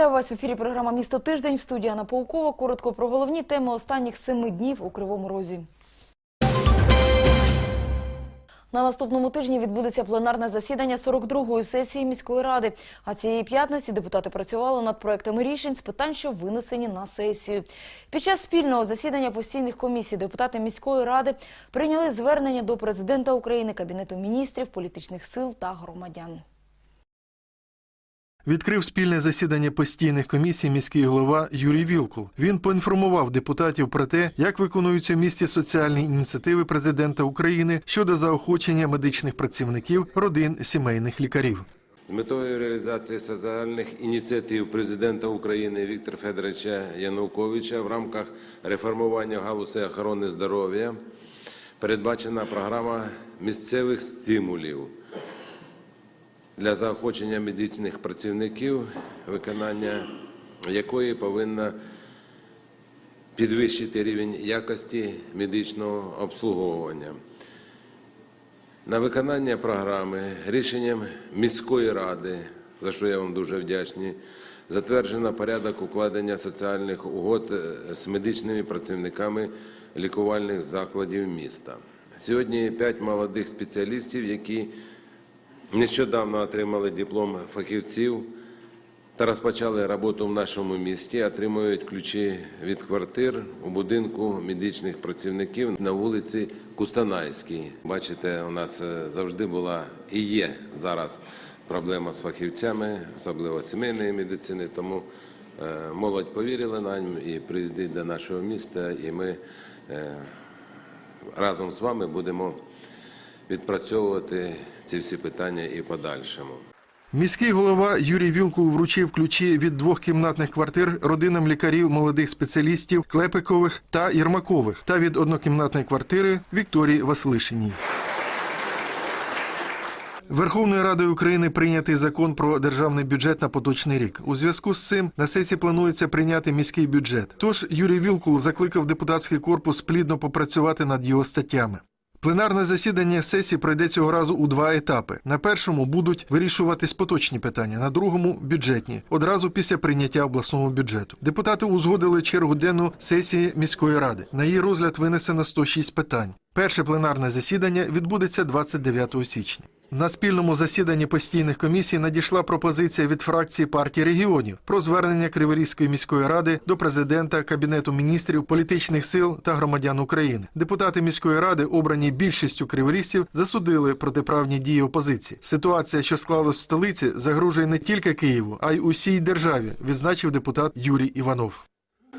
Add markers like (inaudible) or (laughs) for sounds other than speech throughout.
Вітаю вас в ефірі. Програма Місто тиждень в студії Анна Паукова. Коротко про головні теми останніх семи днів у Кривому Розі. На наступному тижні відбудеться пленарне засідання 42-ї сесії міської ради. А цієї п'ятниці депутати працювали над проектами рішень з питань, що винесені на сесію. Під час спільного засідання постійних комісій депутати міської ради прийняли звернення до президента України, кабінету міністрів, політичних сил та громадян. Відкрив спільне засідання постійних комісій міський голова Юрій Вілкул. Він поінформував депутатів про те, як виконуються в місті соціальні ініціативи президента України щодо заохочення медичних працівників родин сімейних лікарів. З метою реалізації соціальних ініціатив президента України Віктора Федоровича Януковича в рамках реформування галузі охорони здоров'я передбачена програма місцевих стимулів для заохочення медичних працівників, виконання якої повинна підвищити рівень якості медичного обслуговування. На виконання програми рішенням міської ради, за що я вам дуже вдячний, затверджено порядок укладення соціальних угод е, з медичними працівниками лікувальних закладів міста. Сьогодні п'ять молодих спеціалістів, які нещодавно отримали диплом фахівців та розпочали роботу в нашому місті, отримують ключі від квартир у будинку медичних працівників на вулиці Кустанайській. Бачите, у нас е, завжди була і є зараз проблема з фахівцями, особливо сімейної медицини. Тому е, молодь повірила нам і приїздить до нашого міста, і ми е, разом з вами будемо відпрацьовувати ці всі питання і подальшому. Міський голова Юрій Вілкул вручив ключі від двох кімнатних квартир родинам лікарів молодих спеціалістів Клепикових та Єрмакових та від однокімнатної квартири Вікторії Василишиній. Верховною Радою України прийнятий закон про державний бюджет на поточний рік. У зв'язку з цим на сесії планується прийняти міський бюджет. Тож Юрій Вілкул закликав депутатський корпус плідно попрацювати над його статтями. Пленарне засідання сесії пройде цього разу у два етапи. На першому будуть вирішуватись поточні питання, на другому бюджетні, одразу після прийняття обласного бюджету. Депутати узгодили чергу денну сесії міської ради. На її розгляд винесено 106 питань. Перше пленарне засідання відбудеться 29 січня. На спільному засіданні постійних комісій надійшла пропозиція від фракції партії регіонів про звернення Криворізької міської ради до президента, кабінету міністрів, політичних сил та громадян України. Депутати міської ради, обрані більшістю криворізців, засудили протиправні дії опозиції. Ситуація, що склалась в столиці, загрожує не тільки Києву, а й усій державі, відзначив депутат Юрій Іванов.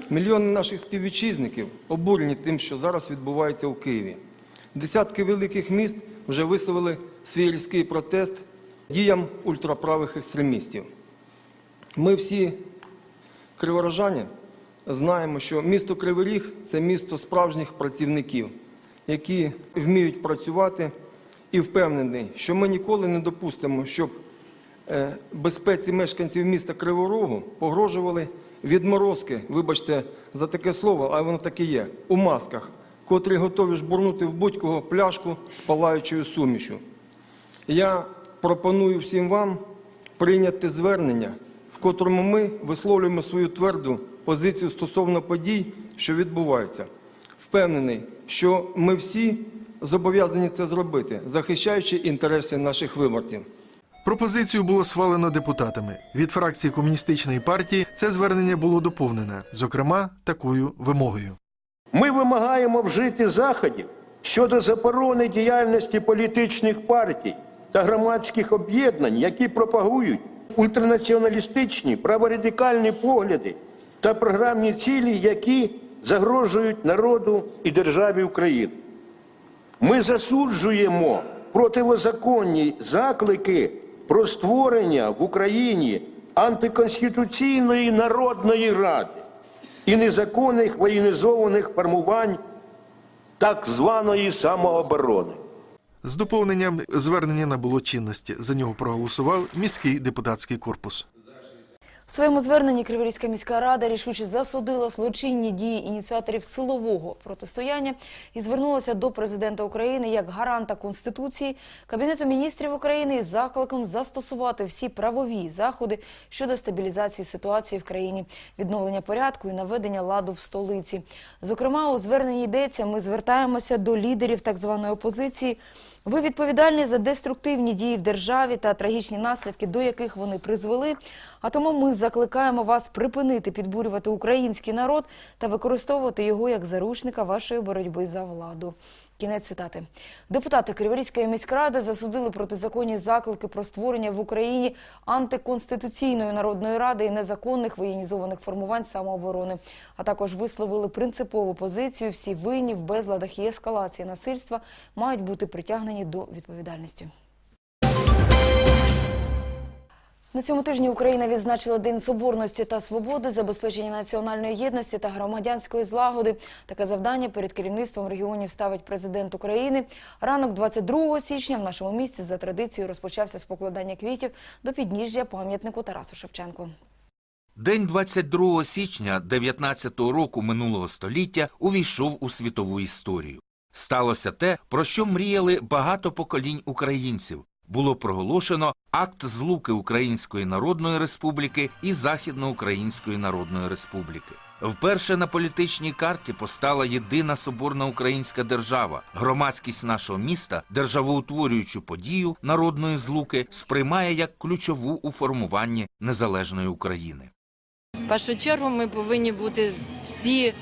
Мільйони наших співвітчизників обурені тим, що зараз відбувається у Києві. Десятки великих міст вже висловили свій різкий протест діям ультраправих екстремістів. Ми всі криворожані знаємо, що місто Кривий Ріг – це місто справжніх працівників, які вміють працювати і впевнений, що ми ніколи не допустимо, щоб е, безпеці мешканців міста Кривого Рогу погрожували відморозки, вибачте за таке слово, але воно таке є, у масках, котрі готові жбурнути в будь-кого пляшку з палаючою сумішю. Я пропоную всім вам прийняти звернення, в котрому ми висловлюємо свою тверду позицію стосовно подій, що відбуваються. Впевнений, що ми всі зобов'язані це зробити, захищаючи інтереси наших виборців. Пропозицію було схвалено депутатами. Від фракції комуністичної партії це звернення було доповнене, зокрема, такою вимогою. Ми вимагаємо вжити заходів щодо заборони діяльності політичних партій та громадських об'єднань, які пропагують ультранаціоналістичні, праворадикальні погляди та програмні цілі, які загрожують народу і державі України. Ми засуджуємо противозаконні заклики про створення в Україні антиконституційної народної ради і незаконних воєнізованих формувань так званої самооборони. З доповненням звернення набуло чинності. За нього проголосував міський депутатський корпус. В своєму зверненні Криворізька міська рада рішуче засудила злочинні дії ініціаторів силового протистояння і звернулася до президента України як гаранта Конституції, Кабінету міністрів України із закликом застосувати всі правові заходи щодо стабілізації ситуації в країні, відновлення порядку і наведення ладу в столиці. Зокрема, у зверненні йдеться, ми звертаємося до лідерів так званої опозиції. Ви відповідальні за деструктивні дії в державі та трагічні наслідки, до яких вони призвели. А тому ми закликаємо вас припинити підбурювати український народ та використовувати його як заручника вашої боротьби за владу. Кінець цитати. Депутати Криворізької міськради засудили протизаконні заклики про створення в Україні антиконституційної народної ради і незаконних воєнізованих формувань самооборони, а також висловили принципову позицію. Всі винні в безладах і ескалації насильства мають бути притягнені до відповідальності. На цьому тижні Україна відзначила День соборності та свободи, забезпечення національної єдності та громадянської злагоди. Таке завдання перед керівництвом регіонів ставить президент України. Ранок 22 січня в нашому місті за традицією розпочався з покладання квітів до підніжжя пам'ятнику Тарасу Шевченку. День 22 січня 19-го року минулого століття увійшов у світову історію. Сталося те, про що мріяли багато поколінь українців. Було проголошено акт злуки Української Народної Республіки і Західноукраїнської Народної Республіки. Вперше на політичній карті постала єдина соборна українська держава. Громадськість нашого міста державоутворюючу подію народної злуки сприймає як ключову у формуванні незалежної України. В першу чергу ми повинні бути всі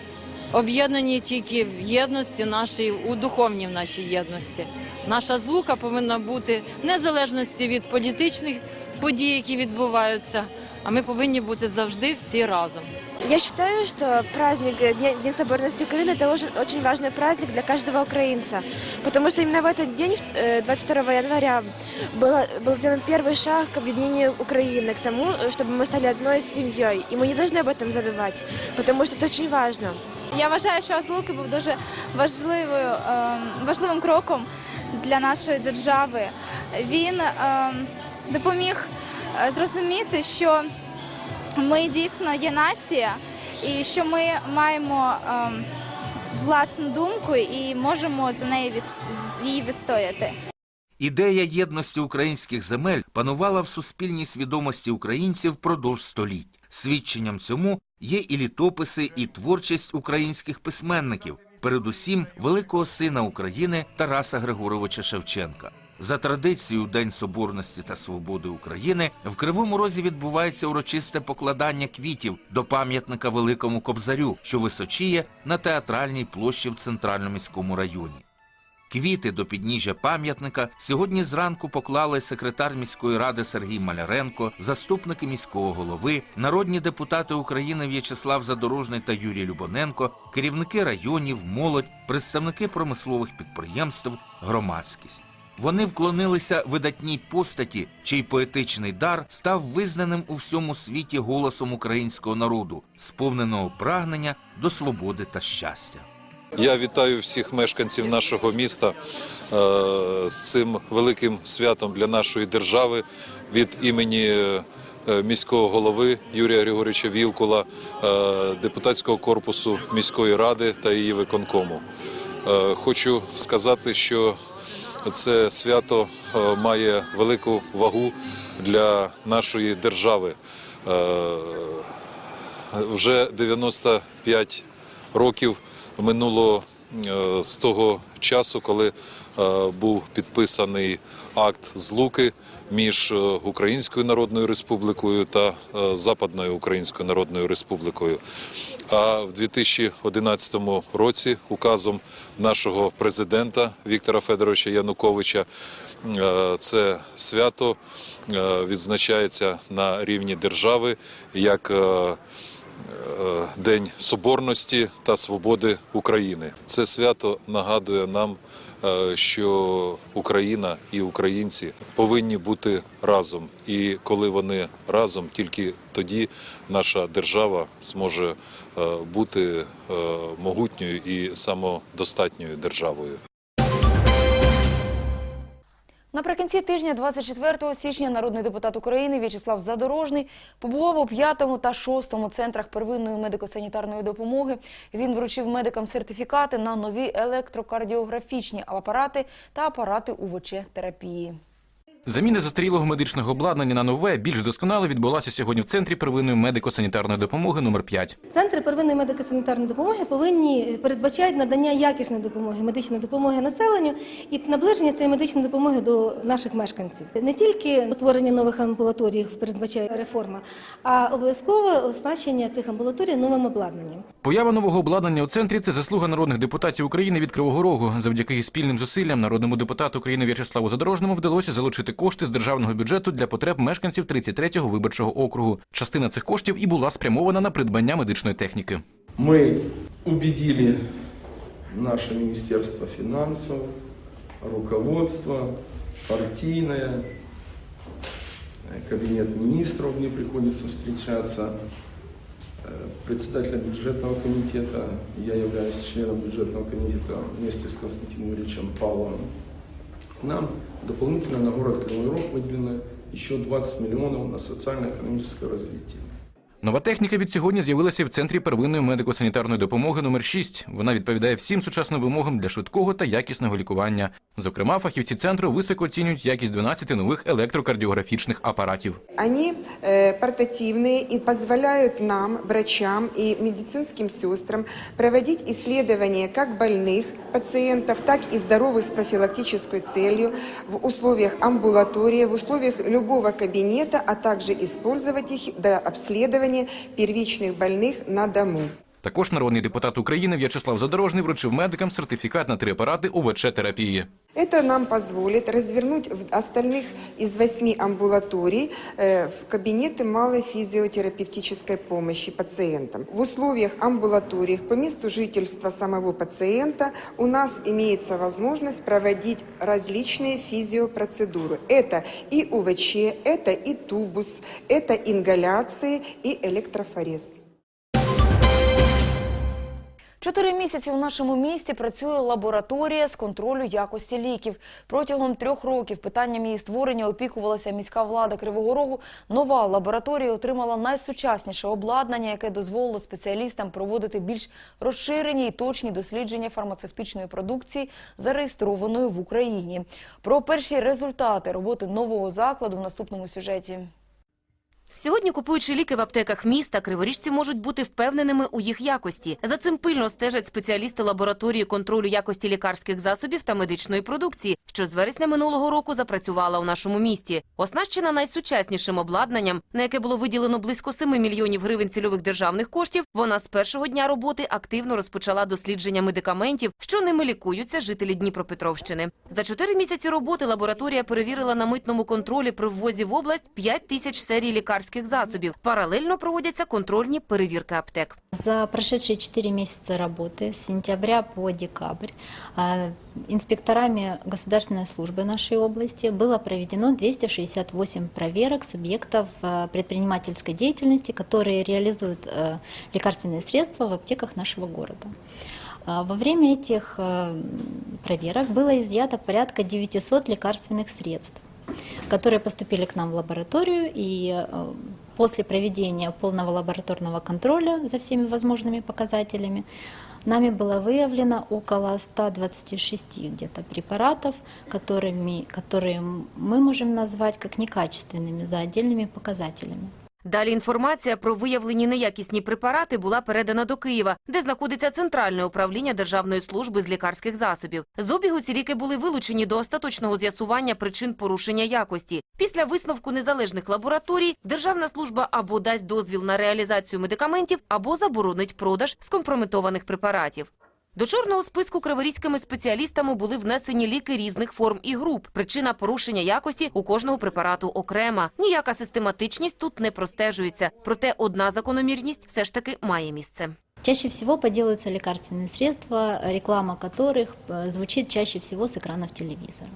об'єднані тільки в єдності нашій, у духовній нашій єдності Наша злука повинна бути в незалежності від політичних подій, які відбуваються, а ми повинні бути завжди всі разом. Я считаю, что праздник э, Дня- День соборности Украины – это очень, очень важный праздник для каждого украинца, потому что именно в этот день, э, 22 января, было, был сделан первый шаг к объединению Украины, к тому, э, чтобы мы стали одной семьей. И мы не должны об этом забывать, потому что это очень важно. Я вважаю, що Азлуки був дуже важливою, ем, важливим кроком для нашої держави. Він ем, допоміг е, зрозуміти, що ми дійсно є нація, і що ми маємо ем, власну думку і можемо за неї її відстояти. Ідея єдності українських земель панувала в суспільній свідомості українців впродовж століть. Свідченням цьому є і літописи, і творчість українських письменників, передусім великого сина України Тараса Григоровича Шевченка. За традицією День Соборності та Свободи України в Кривому Розі відбувається урочисте покладання квітів до пам'ятника Великому Кобзарю, що височіє на театральній площі в центральному міському районі. Квіти до підніжжя пам'ятника сьогодні зранку поклали секретар міської ради Сергій Маляренко, заступники міського голови, народні депутати України В'ячеслав Задорожний та Юрій Любоненко, керівники районів, молодь, представники промислових підприємств, громадськість. Вони вклонилися видатній постаті, чий поетичний дар став визнаним у всьому світі голосом українського народу, сповненого прагнення до свободи та щастя. Я вітаю всіх мешканців нашого міста е, з цим великим святом для нашої держави від імені е, міського голови Юрія Григоровича Вілкула, е, депутатського корпусу міської ради та її виконкому. Хочу сказати, що це свято має велику вагу для нашої держави. Вже 95 років минуло е, з того часу, коли е, був підписаний акт злуки між е, Українською Народною Республікою та Западною Українською Народною Республікою. А в 2011 році указом нашого президента Віктора Федоровича Януковича це свято відзначається на рівні держави як День Соборності та Свободи України. Це свято нагадує нам, е, що Україна і українці повинні бути разом. І коли вони разом, тільки тоді наша держава зможе е, бути е, могутньою і самодостатньою державою. Наприкінці тижня, 24 січня, народний депутат України В'ячеслав Задорожний побував у п'ятому та шостому центрах первинної медико-санітарної допомоги. Він вручив медикам сертифікати на нові електрокардіографічні апарати та апарати УВЧ-терапії. Заміна застарілого медичного обладнання на нове, більш досконале відбулася сьогодні в центрі первинної медико-санітарної допомоги номер 5 Центри первинної медико-санітарної допомоги повинні передбачають надання якісної допомоги, медичної допомоги населенню і наближення цієї медичної допомоги до наших мешканців. Не тільки утворення нових амбулаторій передбачає реформа, а обов'язкове оснащення цих амбулаторій новим обладнанням. Поява нового обладнання у центрі це заслуга народних депутатів України від Кривого Рогу. Завдяки спільним зусиллям народному депутату України В'ячеславу Задорожному вдалося залучити кошти з державного бюджету для потреб мешканців 33-го виборчого округу. Частина цих коштів і була спрямована на придбання медичної техніки. Мы убедили наше Министерство финансов, руководство, партийное, э, кабинет министров, мне приходится встречаться, э, председателя бюджетного комитета, я являюсь членом бюджетного комитета вместе с Константином Ильичем Павловым. Нам дополнительно на город Кривой Рог выделено еще 20 миллионов на социально-экономическое развитие. Нова техніка від сьогодні з'явилася в центрі первинної медико-санітарної допомоги номер 6 Вона відповідає всім сучасним вимогам для швидкого та якісного лікування. Зокрема, фахівці центру високо оцінюють якість 12 нових електрокардіографічних апаратів. Они э, портативные и позволяют нам, врачам и медицинским сестрам, проводить исследования как больных пациентов, так и здоровых с профилактической целью в условиях амбулатории, в условиях любого кабинета, а также использовать их для обследования первичных больных на дому. Також народний депутат України В'ячеслав Задорожний вручив медикам сертифікат на три апарати УВЧ-терапії. Это нам позволит развернуть в остальных из восьми амбулаторий э, в кабинеты малой физиотерапевтической помощи пациентам. В условиях амбулаторий по месту жительства самого пациента у нас имеется возможность проводить различные физиопроцедуры. Это и УВЧ, это и тубус, это ингаляции и электрофорез. Чотири місяці у нашому місті працює лабораторія з контролю якості ліків. Протягом трьох років питанням її створення опікувалася міська влада Кривого Рогу. Нова лабораторія отримала найсучасніше обладнання, яке дозволило спеціалістам проводити більш розширені і точні дослідження фармацевтичної продукції, зареєстрованої в Україні. Про перші результати роботи нового закладу в наступному сюжеті. Сьогодні, купуючи ліки в аптеках міста, криворіжці можуть бути впевненими у їх якості. За цим пильно стежать спеціалісти лабораторії контролю якості лікарських засобів та медичної продукції, що з вересня минулого року запрацювала у нашому місті. Оснащена найсучаснішим обладнанням, на яке було виділено близько 7 мільйонів гривень цільових державних коштів. Вона з першого дня роботи активно розпочала дослідження медикаментів, що ними лікуються жителі Дніпропетровщини. За чотири місяці роботи лабораторія перевірила на митному контролі при ввозі в область 5 тисяч серій лікарських засобів. Паралельно проводяться контрольні перевірки аптек. За прошедшие 4 месяца работы, с сентября по декабрь, а, инспекторами государственной службы нашей области было проведено 268 проверок субъектов а, предпринимательской деятельности, которые реализуют а, лекарственные средства в аптеках нашего города. А, Во время этих а, проверок было изъято порядка 900 лекарственных средств которые поступили к нам в лабораторию, и э, после проведения полного лабораторного контроля за всеми возможными показателями нами было выявлено около 126 где-то препаратов, которыми, которые мы можем назвать как некачественными за отдельными показателями. Далі інформація про виявлені неякісні препарати була передана до Києва, де знаходиться центральне управління Державної служби з лікарських засобів. З обігу ці ліки були вилучені до остаточного з'ясування причин порушення якості. Після висновку незалежних лабораторій Державна служба або дасть дозвіл на реалізацію медикаментів, або заборонить продаж скомпрометованих препаратів. До чорного списку криворізькими спеціалістами були внесені ліки різних форм і груп. Причина порушення якості у кожного препарату окрема. Ніяка систематичність тут не простежується. Проте одна закономірність все ж таки має місце. Чаще всего подделываются лекарственные средства, реклама которых э, звучит чаще всего с экранов телевизора.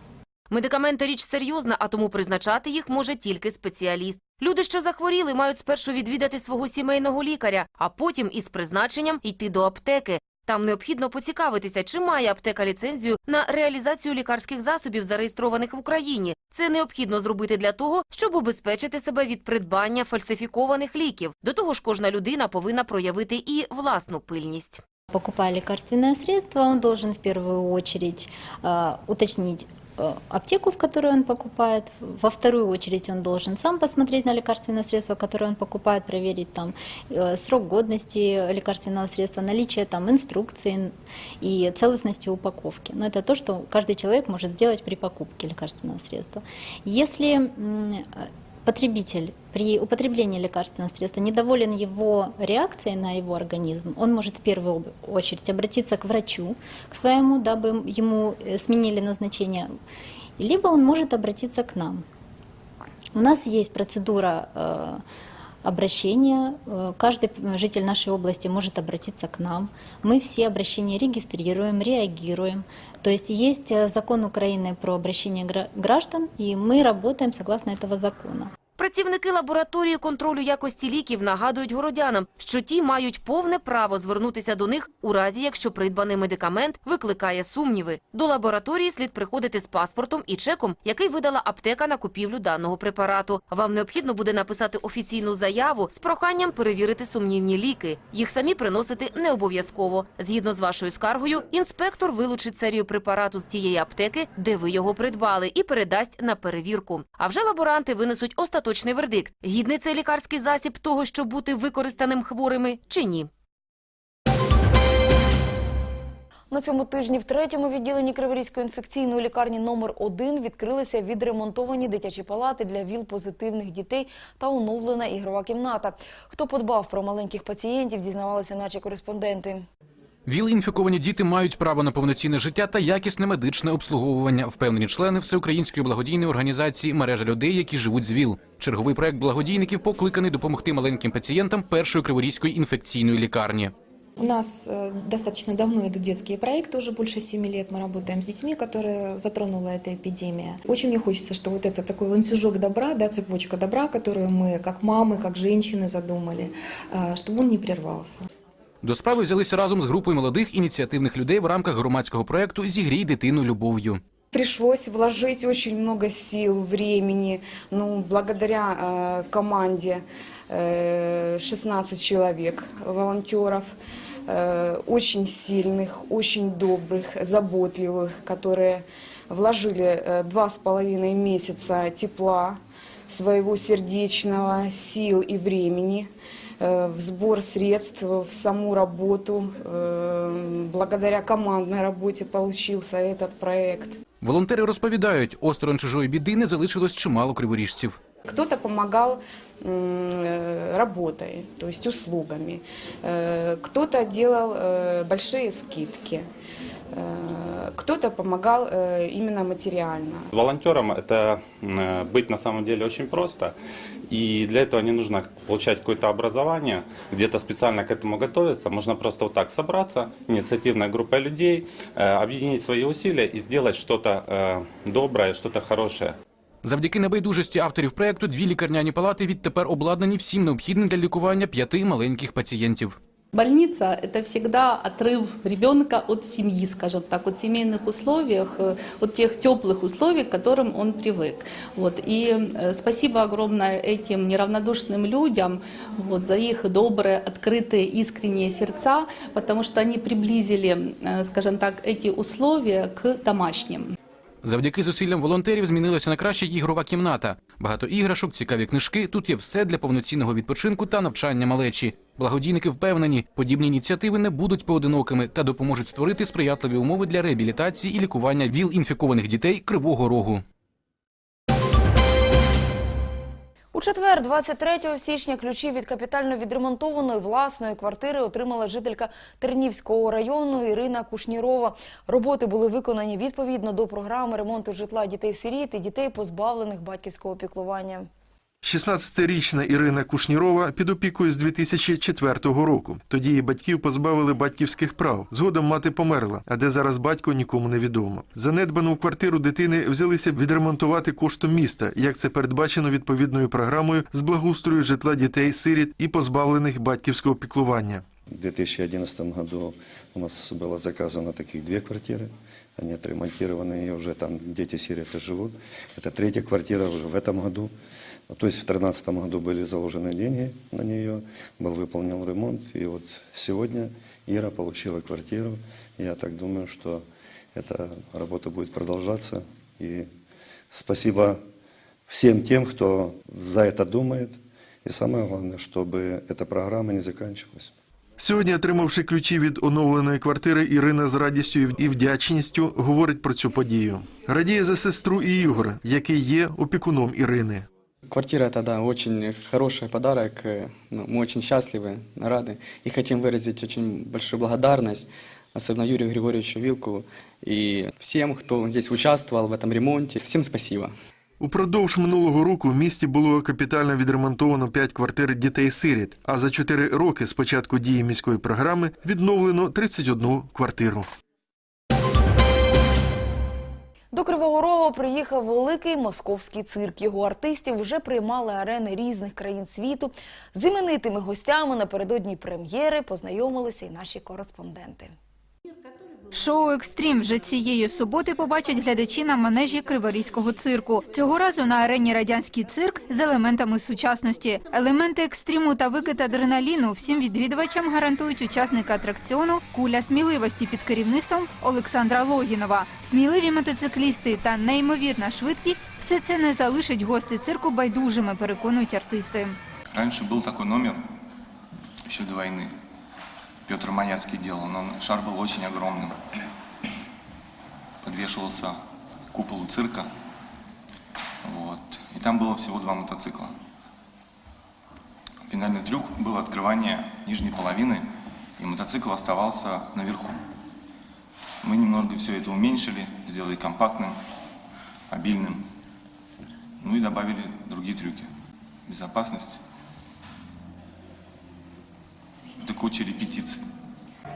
Медикаменти річ серйозна, а тому призначати їх може тільки спеціаліст. Люди, що захворіли, мають спершу відвідати свого сімейного лікаря, а потім із призначенням йти до аптеки. Там необхідно поцікавитися, чи має аптека ліцензію на реалізацію лікарських засобів, зареєстрованих в Україні. Це необхідно зробити для того, щоб убезпечити себе від придбання фальсифікованих ліків. До того ж, кожна людина повинна проявити і власну пильність. Покупая лекарственное средство, он должен в первую очередь э, уточнить аптеку, в которую он покупает. Во вторую очередь он должен сам посмотреть на лекарственное средство, которое он покупает, проверить там э, срок годности лекарственного средства, наличие там инструкции и целостности упаковки. Но это то, что каждый человек может сделать при покупке лекарственного средства. Если м, потребитель при употреблении лекарственного средства недоволен его реакцией на его организм, он может в первую об- очередь обратиться к врачу, к своему, дабы ему э, сменили назначение, либо он может обратиться к нам. У нас есть процедура э, обращения. Э, Каждый житель нашей области может обратиться к нам. Мы все обращения регистрируем, реагируем. То есть есть э, закон Украины про обращение гра- граждан, и мы работаем согласно этого закона. Працівники лабораторії контролю якості ліків нагадують городянам, що ті мають повне право звернутися до них у разі, якщо придбаний медикамент викликає сумніви. До лабораторії слід приходити з паспортом і чеком, який видала аптека на купівлю даного препарату. Вам необхідно буде написати офіційну заяву з проханням перевірити сумнівні ліки. Їх самі приносити не обов'язково. Згідно з вашою скаргою, інспектор вилучить серію препарату з тієї аптеки, де ви його придбали, і передасть на перевірку. А вже лаборанти винесуть остаточний вердикт: гідний цей лікарський засіб того, щоб бути використаним хворими чи ні. На цьому тижні в третьому відділенні Криворізької інфекційної лікарні номер 1 відкрилися відремонтовані дитячі палати для ВІЛ-позитивних дітей та оновлена ігрова кімната. Хто подбав про маленьких пацієнтів, дізнавалися наші кореспонденти. ВІЛ-інфіковані діти мають право на повноцінне життя та якісне медичне обслуговування, впевнені члени Всеукраїнської благодійної організації мережа людей, які живуть з ВІЛ. Черговий проект благодійників покликаний допомогти маленьким пацієнтам першої криворізької інфекційної лікарні. У нас э, достаточно давно идут детские проекты, уже больше семи лет мы работаем с детьми, которые затронула эта эпидемия. Очень мне хочется, что вот это такой ланцюжок добра, да, цепочка добра, которую мы, как мамы, как женщины задумали, э, чтобы он не прервался. До справи взялися разом з групою молодих ініціативних людей в рамках громадського проекту Зігрій дитину любов'ю. Пришлось вложить очень много сил, времени. Ну, благодаря э, команде э, 16 человек, волонтеров, э, очень сильных, очень добрых, заботливых, которые вложили э, два с половиной месяца тепла, своего сердечного, сил и времени э, в сбор средств, в саму работу. Э, Благодаря командной работе получился этот проект. Волонтери розповідають, осторонь чужої біди не залишилось чимало криворіжців. Кто-то помогал м, э, работой, то есть услугами. Э, Кто-то делал э, большие скидки. Э, Кто-то помогал э, именно материально. Волонтером это м, быть на самом деле очень просто. И для этого не нужно получать какое-то образование, где-то специально к этому готовиться. Можно просто вот так собраться, инициативной группой людей, э, объединить свои усилия и сделать что-то э, доброе, что-то хорошее. Завдяки небайдужості авторів проекту дві лікарняні палати відтепер обладнані всім необхідним для лікування п'яти маленьких пацієнтів. Больница – это всегда отрыв ребенка от семьи, скажем так, от семейных условиях, э, от тех теплых условий, к которым он привык. Вот. И э, спасибо огромное этим неравнодушным людям вот, за их добрые, открытые, искренние сердца, потому что они приблизили, э, скажем так, эти условия к домашним. Завдяки зусиллям волонтерів змінилася на краще ігрова кімната. Багато іграшок, цікаві книжки. Тут є все для повноцінного відпочинку та навчання малечі. Благодійники впевнені, подібні ініціативи не будуть поодинокими та допоможуть створити сприятливі умови для реабілітації і лікування ВІЛ-інфікованих дітей Кривого Рогу. Четвер, 23 січня, ключі від капітально відремонтованої власної квартири отримала жителька Тернівського району Ірина Кушнірова. Роботи були виконані відповідно до програми ремонту житла дітей-сиріт і дітей, позбавлених батьківського піклування. 16-річна Ірина Кушнірова під опікою з 2004 року. Тоді її батьків позбавили батьківських прав. Згодом мати померла, а де зараз батько нікому не відомо. Занедбану квартиру дитини взялися відремонтувати коштом міста, як це передбачено відповідною програмою з благоустрою житла дітей, сиріт і позбавлених батьківського піклування. В 2011 году у нас было заказано таких две квартиры. Они отремонтированы, и уже там дети-сироты живут. Это третья квартира уже в этом году. Ну, То есть в 2013 году были заложены деньги на нее, был выполнен ремонт. И вот сегодня Ира получила квартиру. Я так думаю, что эта работа будет продолжаться. И спасибо всем тем, кто за это думает. И самое главное, чтобы эта программа не заканчивалась. Сьогодні, отримавши ключі від оновленої квартири, Ірина з радістю і вдячністю говорить про цю подію. Радіє за сестру і Ігор, який є опікуном Ірини. Квартира это, да, очень хороший подарок. Э, ну, Мы очень счастливы, рады. И хотим выразить очень большую благодарность, особенно Юрию Григорьевичу Вилку и всем, кто здесь участвовал в этом ремонте. Всем спасибо. Упродовж минулого року в місті було капітально відремонтовано 5 квартир дітей-сиріт, а за 4 роки з початку дії міської програми відновлено 31 квартиру. До Кривого Рогу приїхав великий московський цирк. Його артистів вже приймали арени різних країн світу. З іменитими гостями напередодні прем'єри познайомилися і наші кореспонденти. Шоу Екстрім вже цієї суботи побачать глядачі на манежі Криворізького цирку. Цього разу на арені радянський цирк з елементами сучасності. Елементи екстриму та викид адреналіну всім відвідувачам гарантують учасники атракціону Куля сміливості під керівництвом Олександра Логінова. Сміливі мотоциклісти та неймовірна швидкість все це не залишить гости цирку байдужими, переконують артисти. Раньше был такой номер, еще до войны. Петр Маяцкий делал, но шар был очень огромным. Подвешивался куполу цирка. Вот. И там было всего два мотоцикла. Финальный трюк было открывание нижней половины, и мотоцикл оставался наверху. Мы немного все это уменьшили, сделали компактным, обильным. Ну и добавили другие трюки. Безопасность. До кучі репетицій.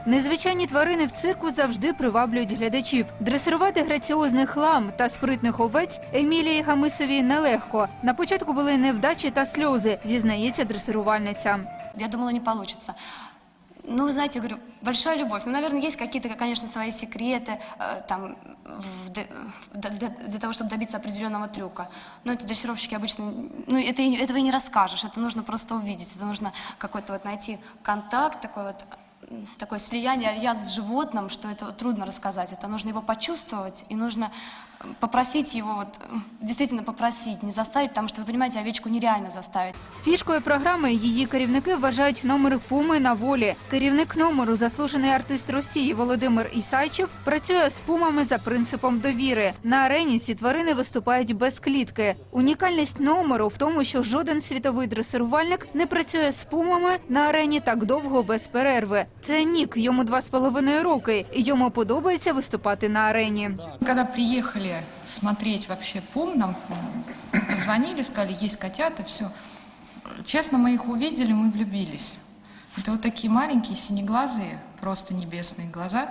Незвичайні тварини в цирку завжди приваблюють глядачів. Дресирувати граціозних лам та спритних овець Емілії Гамисовій нелегко. На початку були невдачі та сльози, зізнається дресирувальниця. Я думала, не получится Ну, вы знаете, говорю, большая любовь. Ну, наверное, есть какие-то, конечно, свои секреты э, там, в д- в- для, для- для того, чтобы добиться определенного трюка. Но это дрессировщики обычно... Ну, это, и- этого и не расскажешь. Это нужно просто увидеть. Это нужно какой-то вот найти контакт, такой вот м, такое слияние, альянс с животным, что это трудно рассказать. Это нужно его почувствовать и нужно э, попросить его, вот, м, действительно попросить, не заставить, потому что, вы понимаете, овечку нереально заставить. Фішкою програми її керівники вважають номер Пуми на волі. Керівник номеру, заслужений артист Росії Володимир Ісайчев, працює з пумами за принципом довіри. На арені ці тварини виступають без клітки. Унікальність номеру в тому, що жоден світовий дресирувальник не працює з пумами на арені так довго без перерви. Це Нік, йому два з половиною роки, і йому подобається виступати на арені. Когда приехали смотреть вообще пум, нам позвонили, сказали, есть котята, все. Честно, мы их увидели, мы влюбились. Это вот такие маленькие, синеглазые, просто небесные глаза,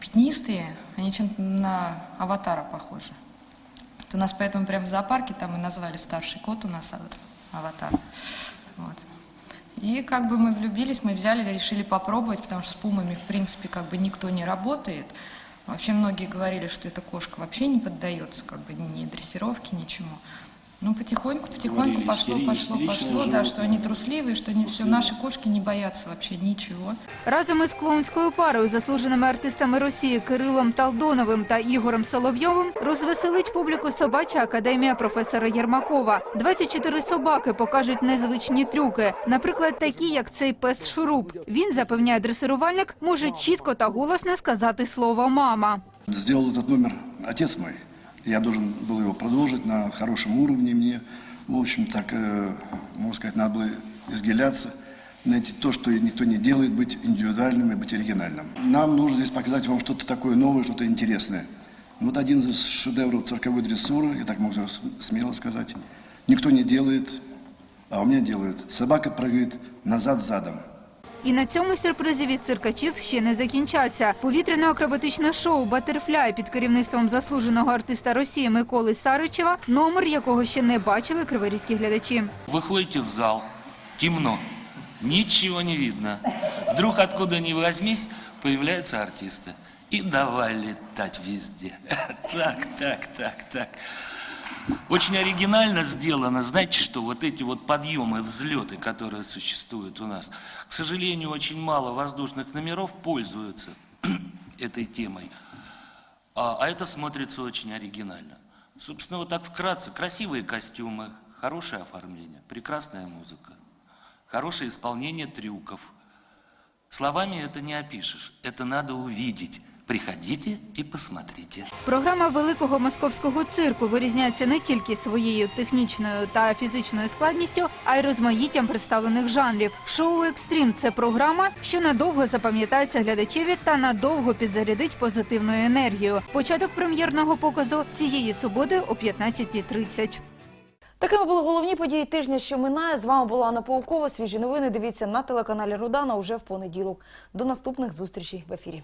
пятнистые, они чем-то на аватара похожи. Вот у нас поэтому прямо в зоопарке там и назвали старший кот у нас ава- аватар. Вот. И как бы мы влюбились, мы взяли, решили попробовать, потому что с пумами, в принципе, как бы никто не работает. Вообще многие говорили, что эта кошка вообще не поддается, как бы ни дрессировке, ничему. Ну, потихоньку, потихоньку Говорили, пошло, истери- пошло, истеричные пошло, да, животные. что они трусливые, что они все, наши кошки не боятся вообще ничего. Разом із клоунською парою, заслуженими артистами Росії Кирилом Талдоновим та Ігорем Соловйовим, розвеселить публіку собача академія професора Єрмакова. 24 собаки покажуть незвичні трюки. Наприклад, такі, як цей пес Шуруп. Він, запевняє дресирувальник, може чітко та голосно сказати слово «мама». Сделал этот номер отец мой. Я должен был его продолжить на хорошем уровне. Мне, в общем, так, э, можно сказать, надо было изгиляться, найти то, что никто не делает, быть индивидуальным и быть оригинальным. Нам нужно здесь показать вам что-то такое новое, что-то интересное. Вот один из шедевров цирковой дрессуры, я так могу смело сказать, никто не делает, а у меня делают. Собака прыгает назад задом. І на цьому сюрпризи від циркачів ще не закінчаться. Повітряно-акробатичне шоу «Батерфляй» під керівництвом заслуженого артиста Росії Миколи Саричева, номер якого ще не бачили криворізькі глядачі. Выходите в зал, темно, ничего не видно. вдруг откуда ни возьмись появляются артисты. И давай летать везде. (laughs) Так, так, так, так. Очень оригинально сделано, знаете что, вот эти вот подъемы, взлеты, которые существуют у нас. К сожалению, очень мало воздушных номеров пользуются (clears throat) этой темой. А, а это смотрится очень оригинально. Собственно, вот так вкратце. Красивые костюмы, хорошее оформление, прекрасная музыка, хорошее исполнение трюков. Словами это не опишешь, это надо увидеть. Приходите и посмотрите. Програма великого московського цирку вирізняється не тільки своєю технічною та фізичною складністю, а й розмаїттям представлених жанрів. Шоу Екстрім це програма, що надовго запам'ятається глядачеві та надовго підзарядить позитивною енергією. Початок прем'єрного показу цієї суботи о 15.30. Такими були головні події тижня, що минає. З вами була Анна Паукова. Свіжі новини дивіться на телеканалі Родана уже в понеділок. До наступних зустрічей в ефірі.